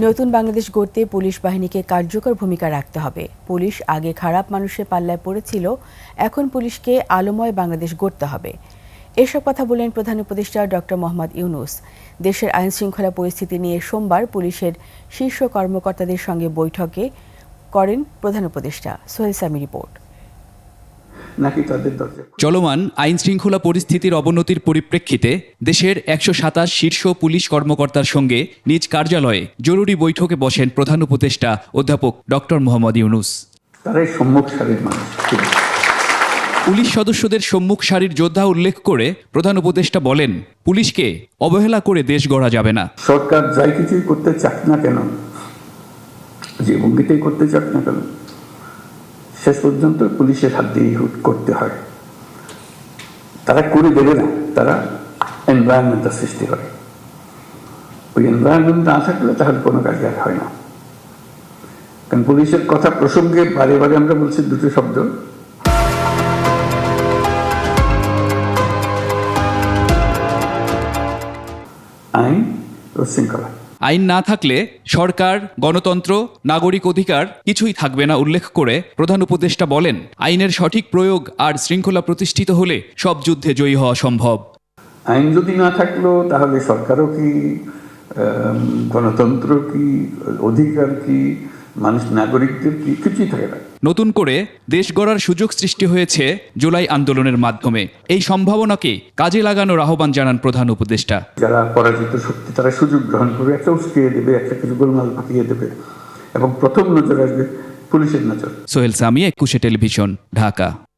নতুন বাংলাদেশ গড়তে পুলিশ বাহিনীকে কার্যকর ভূমিকা রাখতে হবে। পুলিশ আগে খারাপ মানুষের পাল্লায় পড়েছিল, এখন পুলিশকে আলোময় বাংলাদেশ গড়তে হবে। এসব কথা বললেন প্রধান উপদেষ্টা ডক্টর মোহাম্মদ ইউনুস। দেশের আইন শৃঙ্খলা পরিস্থিতি নিয়ে সোমবার পুলিশের শীর্ষ কর্মকর্তাদের সঙ্গে বৈঠকে করেন প্রধান উপদেষ্টা। সোহেল সামি রিপোর্ট। নাকি তাদের দরজা চলমান আইন শৃঙ্খলা পরিস্থিতির অবনতির পরিপ্রেক্ষিতে দেশের একশো সাতাশ শীর্ষ পুলিশ কর্মকর্তার সঙ্গে নিজ কার্যালয়ে জরুরি বৈঠকে বসেন প্রধান উপদেষ্টা অধ্যাপক ডক্টর মোহাম্মদ ইউনুস। তারাই সম্মুখ সারির মানুষ। পুলিশ সদস্যদের সম্মুখ সারির যোদ্ধা উল্লেখ করে প্রধান উপদেষ্টা বলেন পুলিশকে অবহেলা করে দেশ গড়া যাবে না। সরকার যাই কিছুই করতে চাক না কেন? যে ভঙ্গিতেই করতে চাক না কেন? শেষ পর্যন্ত পুলিশের হাত দিয়ে করতে হয়। তারা করে দেবে না, তারা এনভায়রনমেন্টের সৃষ্টি করে। ওই এনভায়রনমেন্ট না থাকলে তাহলে কোনো কাজ আর হয় না। কারণ পুলিশের কথা প্রসঙ্গে বারে বারে আমরা বলছি দুটো শব্দ। আইন ও শৃঙ্খলা। আইন না থাকলে সরকার, গণতন্ত্র, নাগরিক অধিকার কিছুই থাকবে না উল্লেখ করে প্রধান উপদেষ্টা বলেন, আইনের সঠিক প্রয়োগ আর শৃঙ্খলা প্রতিষ্ঠিত হলে সব যুদ্ধে জয়ী হওয়া সম্ভব। আইন যদি না থাকল, তাহলে সরকারও কি গণতন্ত্র কি, অধিকার কি মানুষ নাগরিকদের কিছুই থাকে না নতুন করে দেশ গড়ার সুযোগ সৃষ্টি হয়েছে জুলাই আন্দোলনের মাধ্যমে। এই সম্ভাবনাকে কাজে লাগানোর আহ্বান জানান প্রধান উপদেষ্টা। যারা পরাজিত শক্তি তারা সুযোগ গ্রহণ করবে একটা উস্কিয়ে দেবে একটা কিছু গোলমাল পাকিয়ে দেবে এবং প্রথম নজর আসবে পুলিশের নজর। সোহেল সামি একুশে টেলিভিশন ঢাকা।